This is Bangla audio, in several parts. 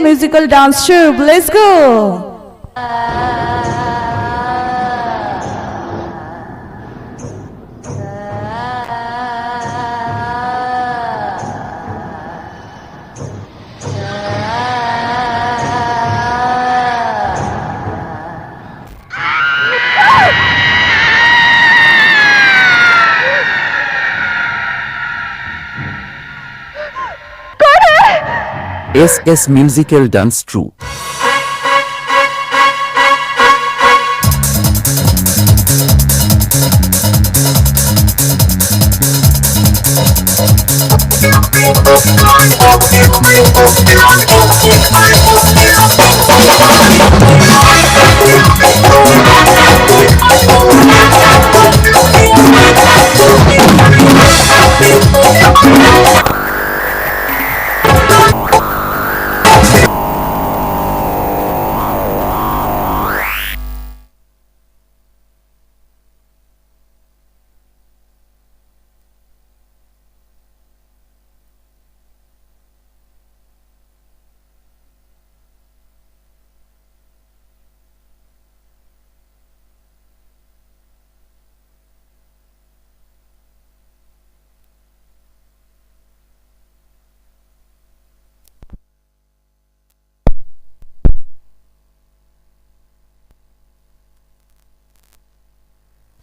musical dance troupe. Let's go. S S musical dance troupe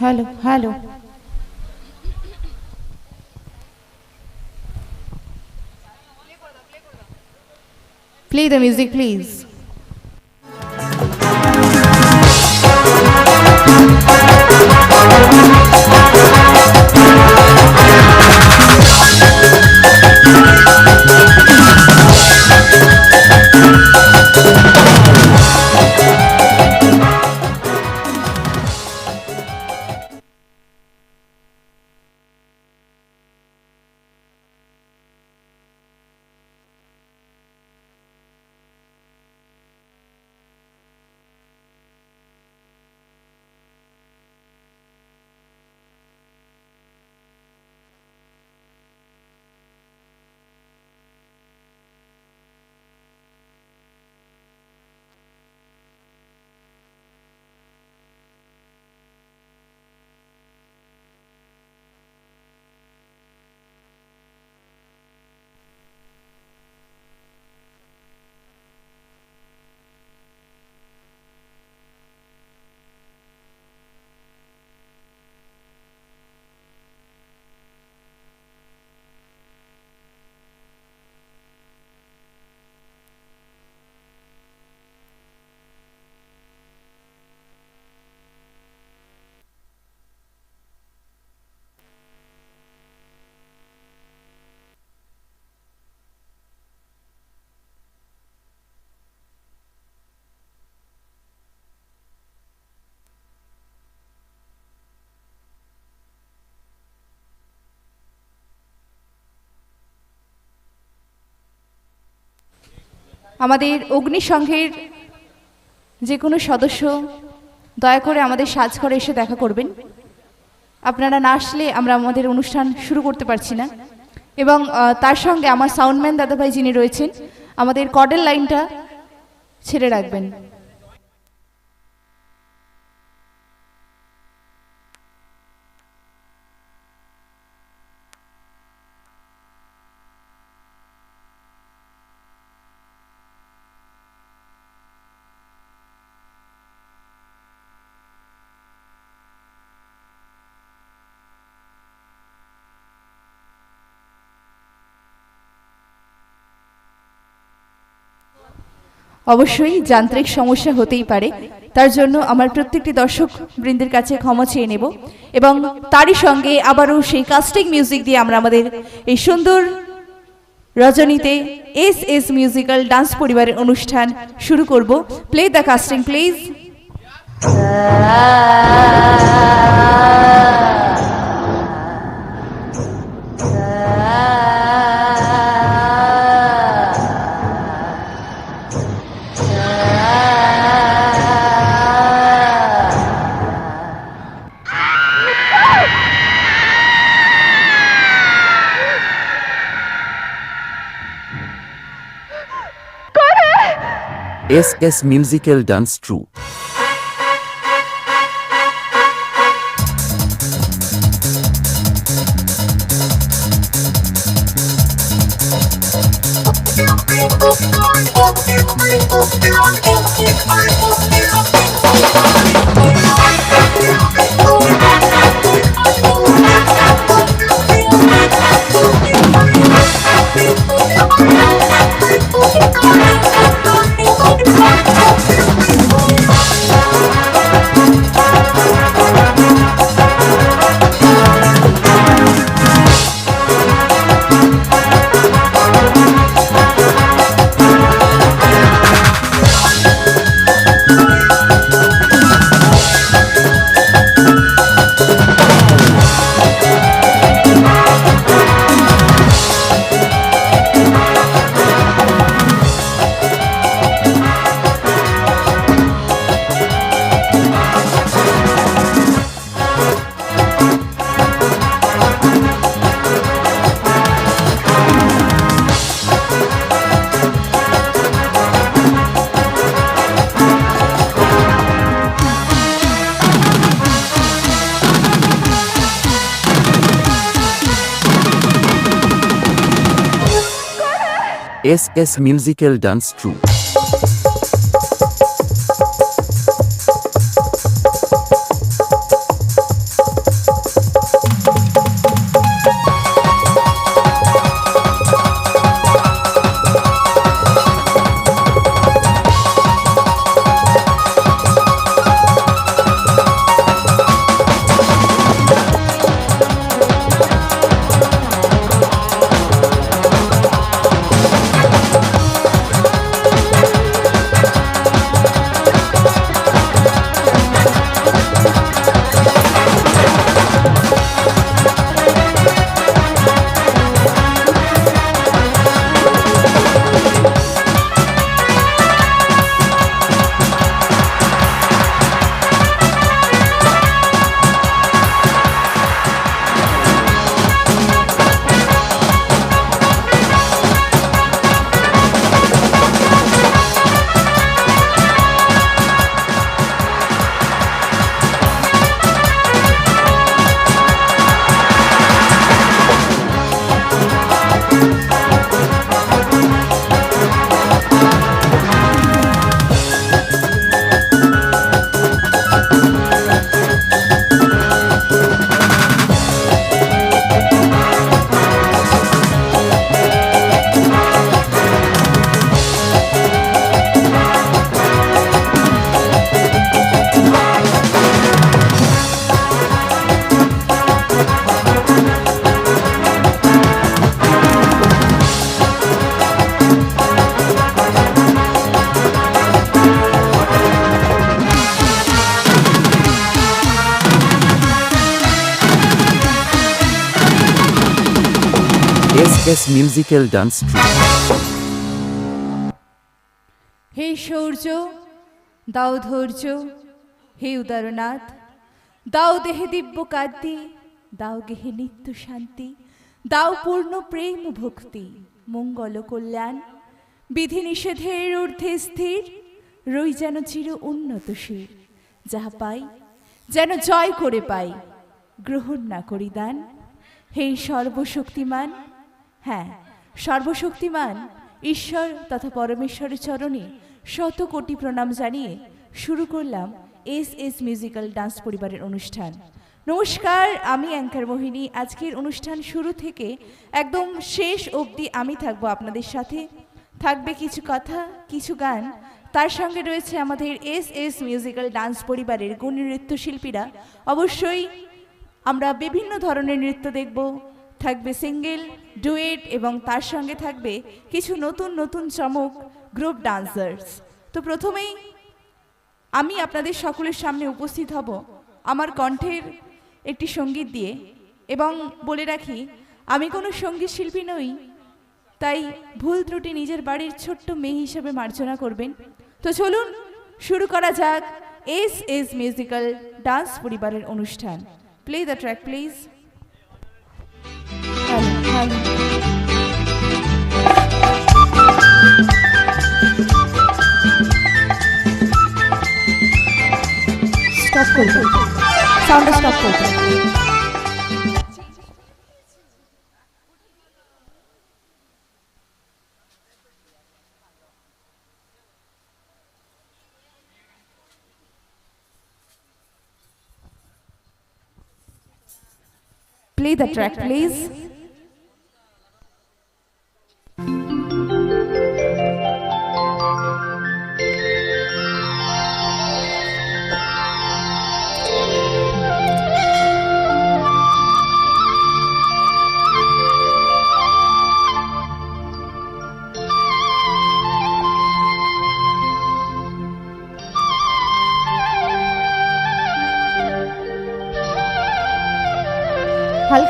Hello, hello. Play the music, please. আমাদের অগ্নিসংঘের যে কোনো সদস্য, দয়া করে আমাদের সাজঘরে এসে দেখা করবেন। আপনারা না আসলে আমরা আমাদের অনুষ্ঠান শুরু করতে পারছি না। এবং তার সঙ্গে আমার সাউন্ডম্যান দাদাভাই যিনি রয়েছেন, আমাদের কডের লাইনটা ছেড়ে রাখবেন। অবশ্যই যান্ত্রিক সমস্যা হতেই পারে। তার জন্য আমার প্রত্যেকটি দর্শক বৃন্দের কাছে ক্ষমা চেয়ে নেব এবং তারই সঙ্গে আবারও সেই কাস্টিং মিউজিক দিয়ে আমরা আমাদের এই সুন্দর রজনীতে এস এস মিউজিক্যাল ডান্স পরিবারের অনুষ্ঠান শুরু করব। Play the casting please SS Musical Dance Troupe. SS Musical Dance True. Musical Dance Troupe. হে শৌর্য দাও ধৈর্য। হে উদারনাথ, দাও দেহে দিব্য কান্তি, দাও গেহে নিত্য শান্তি, দাও পূর্ণ প্রেম ভক্তি, মঙ্গল কল্যাণ। বিধি নিষেধের ঊর্ধ্বে স্থির, রই যেন চির উন্নতশীল যাহা পাই, যেন জয় করে পাই, গ্রহণ না করি দান। হে সর্বশক্তিমান হ্যাঁ সর্বশক্তিমান ঈশ্বর তথা পরমেশ্বরের চরণে শত কোটি প্রণাম জানিয়ে শুরু করলাম এস এস মিউজিক্যাল ডান্স পরিবারের অনুষ্ঠান। নমস্কার, আমি অ্যাঙ্কার মোহিনী। আজকের অনুষ্ঠান শুরু থেকে একদম শেষ অবধি আমি থাকব আপনাদের সাথে। থাকবে কিছু কথা, কিছু গান। তার সঙ্গে রয়েছে আমাদের এস এস মিউজিক্যাল ডান্স পরিবারের গুণী নৃত্যশিল্পীরা। অবশ্যই আমরা বিভিন্ন ধরনের নৃত্য দেখব। থাকবে সিঙ্গেল, ডুয়েট এবং তার সঙ্গে থাকবে কিছু নতুন নতুন চমক, গ্রুপ ডান্সার্স। তো প্রথমেই আমি আপনাদের সকলের সামনে উপস্থিত হব আমার কণ্ঠের একটি সংগীত দিয়ে। এবং বলে রাখি, আমি কোনো সংগীত শিল্পী নই, তাই ভুল ত্রুটি নিজের বাড়ির ছোট্ট মেয়ে হিসেবে মার্জনা করবেন। তো চলুন, শুরু করা যাক। এস এস মিউজিক্যাল ডান্স পরিবারের অনুষ্ঠান। Play the track, please. Stop করবেন সাউন্ডটা স্টপ করবেন Play the track, please.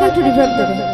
হালকা একটু রিভার্ব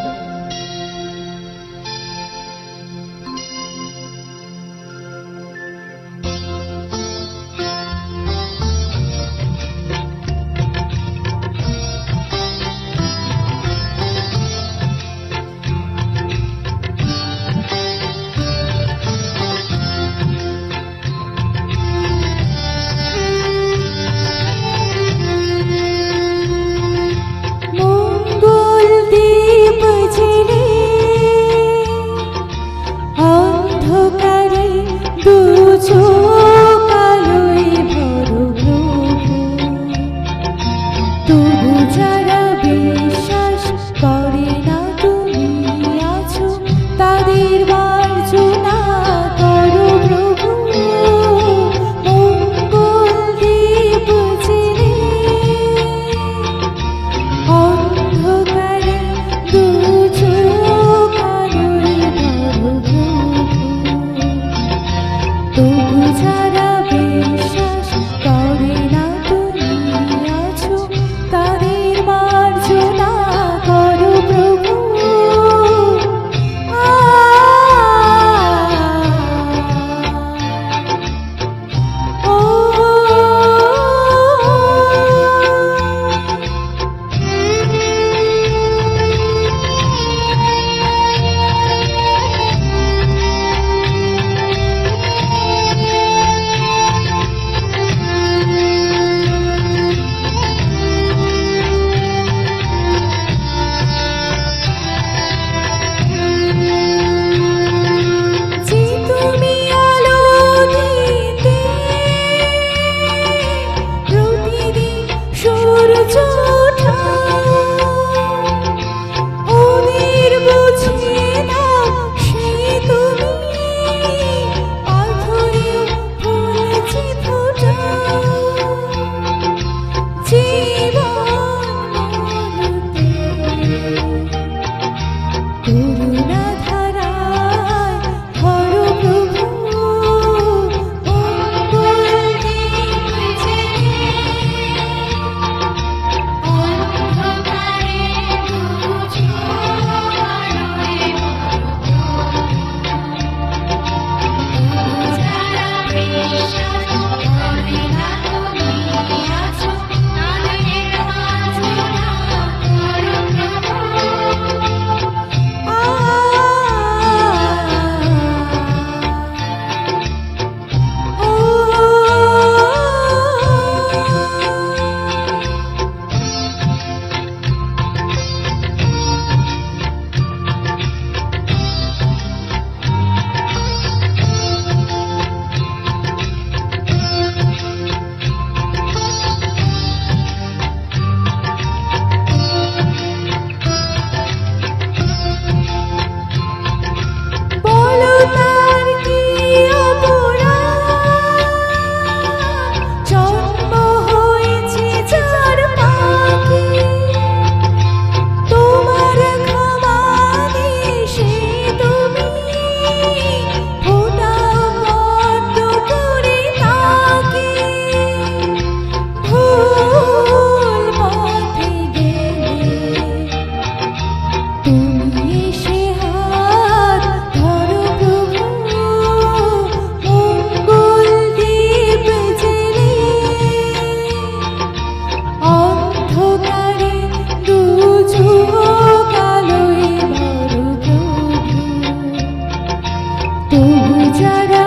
তবু যারা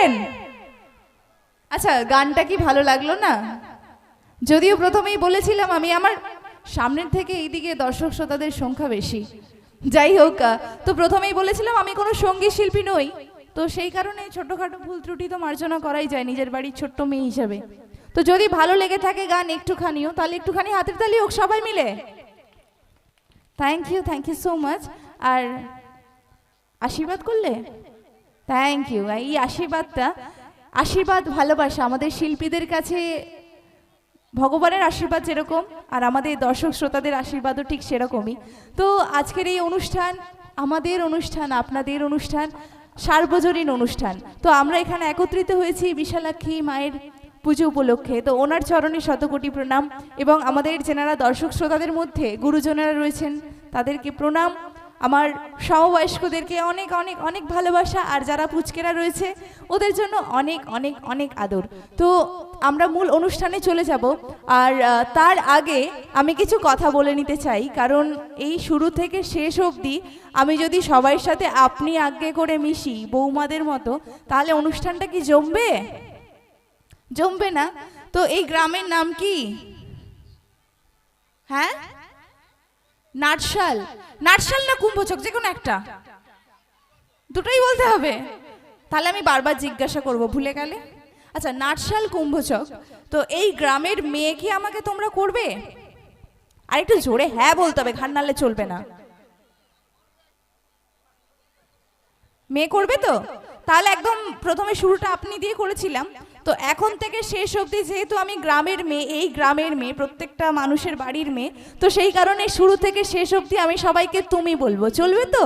আছেন আচ্ছা গানটা কি ভালো লাগল না? যদিও প্রথমেই বলেছিলাম আমি আমার সামনের থেকে এইদিকে দর্শক শ্রোতাদের সংখ্যা বেশি। যাই হোক তো প্রথমেই বলেছিলাম আমি কোনো সংগীত শিল্পী নই। তো সেই কারণে ছোটখাটো ভুল ত্রুটি তো মার্জনা করাই যায় নিজের বাড়ির ছোট্ট মেয়ে হিসাবে। তো যদি ভালো লেগে থাকে গান একটুখানিও, তাহলে একটুখানি হাতের তালি হোক সবাই মিলে। Thank you thank you so much আর আশীর্বাদ করলে? থ্যাংক ইউ এই আশীর্বাদটা, আশীর্বাদ, ভালোবাসা আমাদের শিল্পীদের কাছে, ভগবানের আশীর্বাদ যেরকম, আর আমাদের দর্শক শ্রোতাদের আশীর্বাদও ঠিক সেরকমই। তো আজকের এই অনুষ্ঠান, আমাদের অনুষ্ঠান, আপনাদের অনুষ্ঠান, সার্বজনীন অনুষ্ঠান। তো আমরা এখানে একত্রিত হয়েছি বিশালাক্ষী মায়ের পুজো উপলক্ষে। তো ওনার চরণে শতকোটি প্রণাম এবং আমাদের যেনারা দর্শক শ্রোতাদের মধ্যে গুরুজনেরা রয়েছেন, তাদেরকে প্রণাম। আমার সমবয়স্কদেরকে অনেক অনেক অনেক ভালোবাসা, আর যারা পুচকেরা রয়েছে, ওদের জন্য অনেক অনেক অনেক আদর। তো আমরা মূল অনুষ্ঠানে চলে যাব, আর তার আগে আমি কিছু কথা বলে নিতে চাই, কারণ এই শুরু থেকে শেষ অবধি আমি যদি সবার সাথে আপনি আজ্ঞে করে মিশি বৌমাদের মতো, তাহলে অনুষ্ঠানটা কি জমবে? জমবে না? তো এই গ্রামের নাম কি? হ্যাঁ? নাটশাল। নাটশাল না কুম্ভচক যে কোনো একটা। দুটোই বলতে হবে। তাহলে আমি বারবার জিজ্ঞাসা করব, ভুলে গেলে? আচ্ছা নাটশাল, কুম্ভচক। তো এই গ্রামের মেয়ে কি আমাকে তোমরা করবে? আর একটু জোরে হ্যাঁ বলতে হবে, ঘাড় নাড়লে চলবে না। মেয়ে করবে তো? তাহলে একদম প্রথমে শুরুটা আপনি দিয়ে করেছিলাম। তো এখন থেকে শেষ অবধি যেহেতু আমি গ্রামের মেয়ে, এই গ্রামের মেয়ে, প্রত্যেকটা মানুষের বাড়ির মেয়ে, তো সেই কারণে শুরু থেকে শেষ অবধি আমি সবাইকে তুমি বলব, চলবে তো?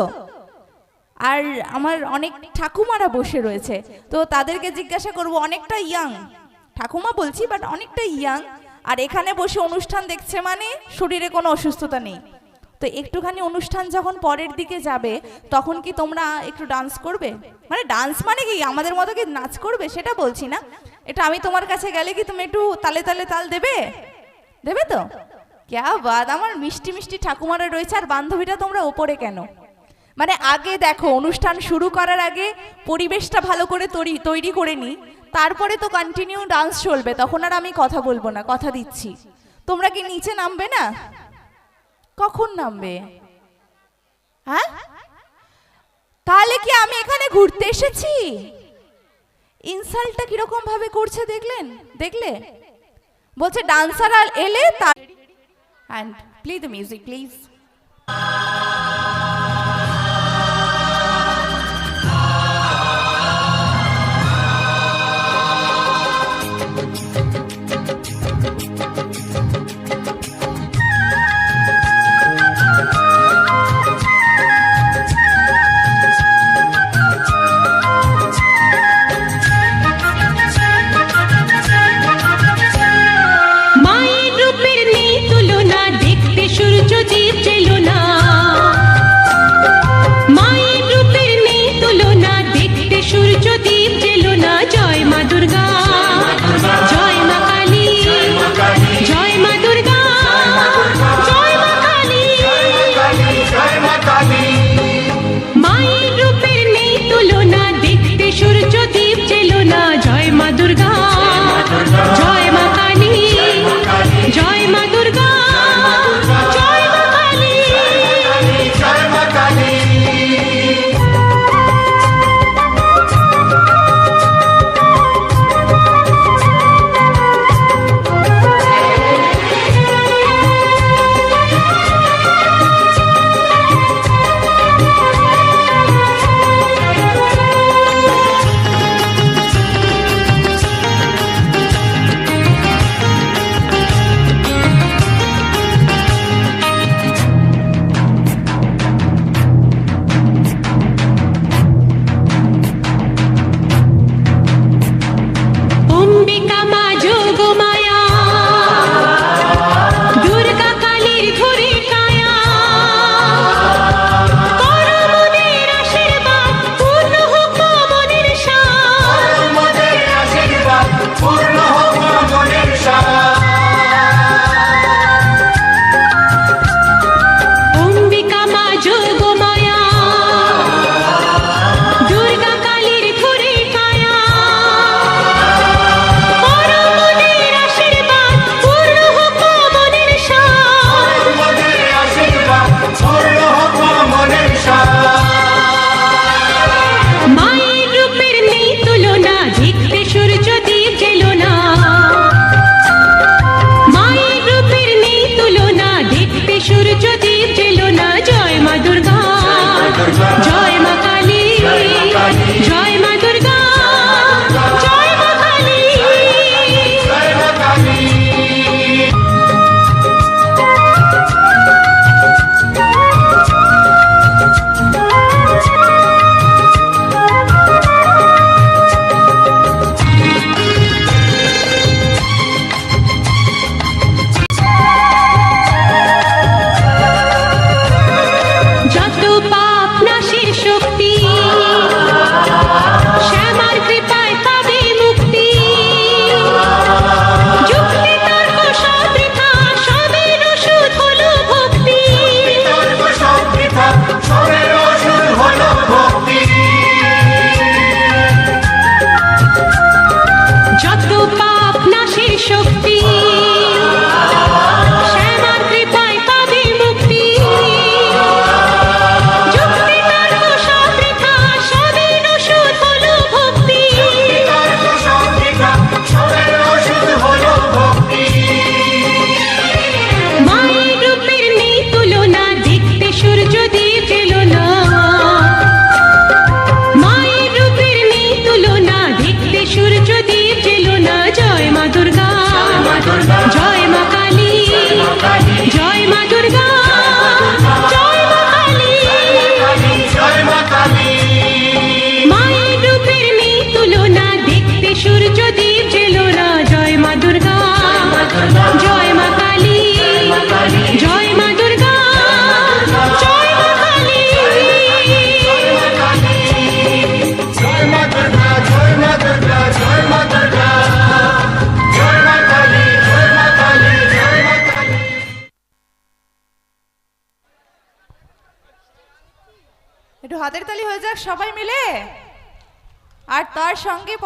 আর আমার অনেক ঠাকুমারা বসে রয়েছে, তো তাদেরকে জিজ্ঞাসা করব, অনেকটা ইয়াং ঠাকুমা বলছি বাট অনেকটা ইয়াং আর এখানে বসে অনুষ্ঠান দেখছে মানে শরীরে কোনো অসুস্থতা নেই। তো একটুখানি অনুষ্ঠান যখন পরের দিকে যাবে, তখন কি তোমরা একটু ডান্স করবে? মানে ডান্স মানে কি? আমাদের মতো কি নাচ করবে? সেটা বলছি না। এটা আমি তোমার কাছে গেলে কি তুমি একটু তালে তালে তাল দেবে? দেবে তো? ক্যা বাদ আমার মিষ্টি মিষ্টি ঠাকুমারা রয়েছে, আর বান্ধবীটা তোমরা ওপরে কেন? মানে আগে দেখো, অনুষ্ঠান শুরু করার আগে পরিবেশটা ভালো করে তৈরি তৈরি করে নিই তারপরে তো কন্টিনিউ ডান্স চলবে, তখন আর আমি কথা বলব না, কথা দিচ্ছি। তোমরা কি নিচে নামবে না? কখন নামবে? হ্যাঁ? তাহলে কি আমি এখানে ঘুরতে এসেছি? ইনসাল্টটা কীরকম ভাবে করছে দেখলেন? দেখলে? বলছে, ডান্সার আর এলে তার and play the music please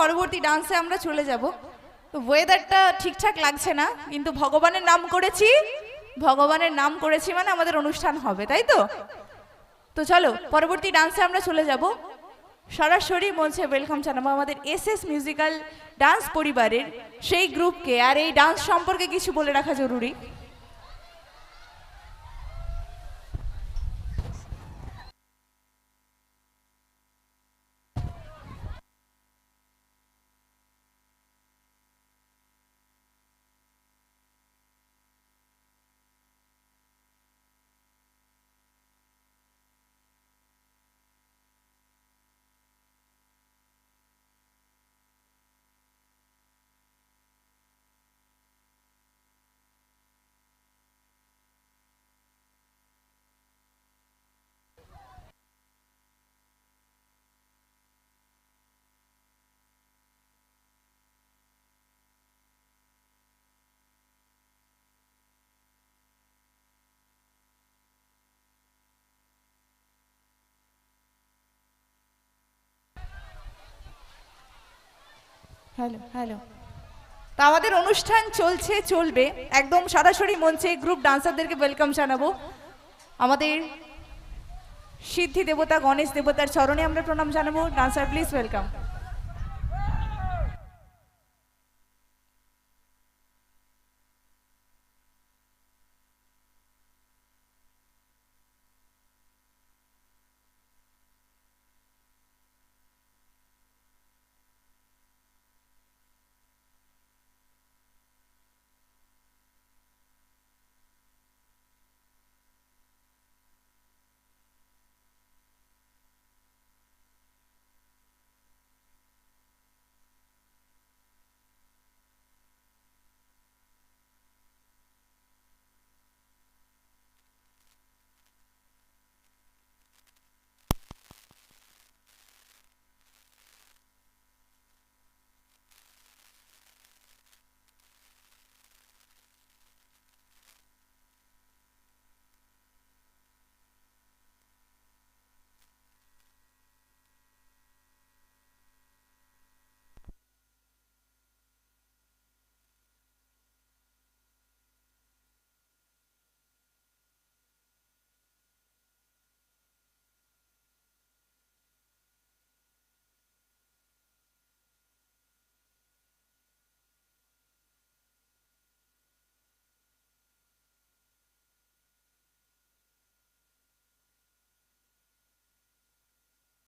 পরবর্তী ডান্সে আমরা চলে যাব। তো ওয়েদারটা ঠিকঠাক লাগছে না, কিন্তু ভগবানের নাম করেছি, ভগবানের নাম করেছি মানে আমাদের অনুষ্ঠান হবে, তাই তো? তো চলো, পরবর্তী ডান্সে আমরা চলে যাব। সরাসরি মঞ্চে ওয়েলকাম জানাব আমাদের এস এস মিউজিক্যাল ডান্স পরিবারের সেই গ্রুপকে আর এই ডান্স সম্পর্কে কিছু বলে রাখা জরুরি। Hello hello. তা আমাদের অনুষ্ঠান চলছে, চলবে। একদম সরাসরি মঞ্চে গ্রুপ ডান্সারদেরকে ওয়েলকাম জানাব। আমাদের সিদ্ধি দেবতা, গণেশ দেবতার চরণে আমরা প্রণাম জানাব। Dancer please welcome